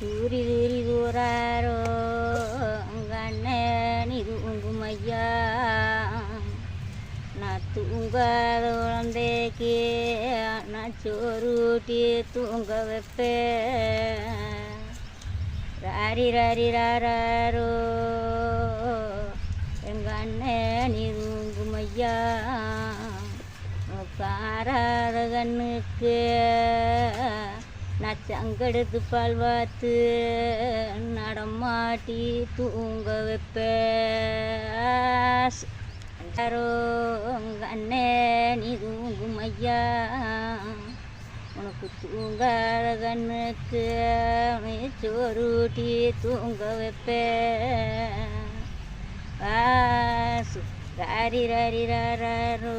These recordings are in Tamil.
தூரி தூரி தூராரோ உங்க அண்ணன் இது உங்குமையா? நான் தூங்காத குழந்தைக்கு நான் சோறு ஊட்டி தூங்க வைப்பேன். ராரி ராரி ராரோ? எங்கள் அண்ணன் இது உங்குமையா? காராத கண்ணுக்கு நச்சங்கெடுத்து பால் வாத்து நடமாட்டி தூங்க வைப்பேன் உங்க அண்ணே நீ தூங்கும் ஐயா. உனக்கு தூங்காத கண்ணுக்கு உன்னை சோறுட்டி தூங்க வைப்பேன் ஆசு ராரி ராரி ராரோ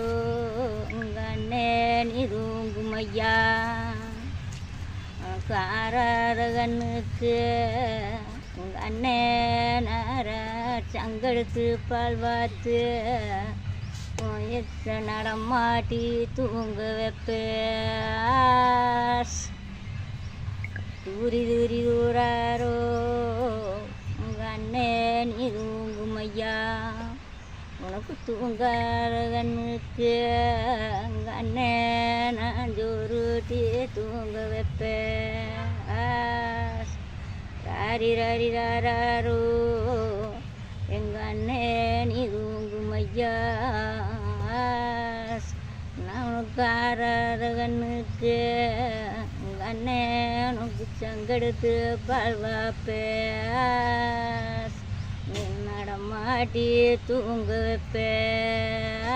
காரகனுக்கு உங்கள் கண்ணுக்கு அண்ணன் சங்கெடுத்து பால் பார்த்து எத்த நடமாட்டி தூங்க வைப்பேன் தூரி தூரி தூராரோ உங்கள் அண்ணன் நீ தூங்கும் ஐயா. உனக்கு தூங்காரகனுக்கு உங்கள் அண்ணன் நான் ஜோருட்டி தூங்க வைப்பேன் ராரி எங்க அண்ணே நீ தூங்கும் ஐயா நான் கண்ணுக்கு உங்க அண்ணே உனக்கு சங்கெடுத்து பால்வாப்பே நீ நடமாட்டி தூங்க வைப்பேன்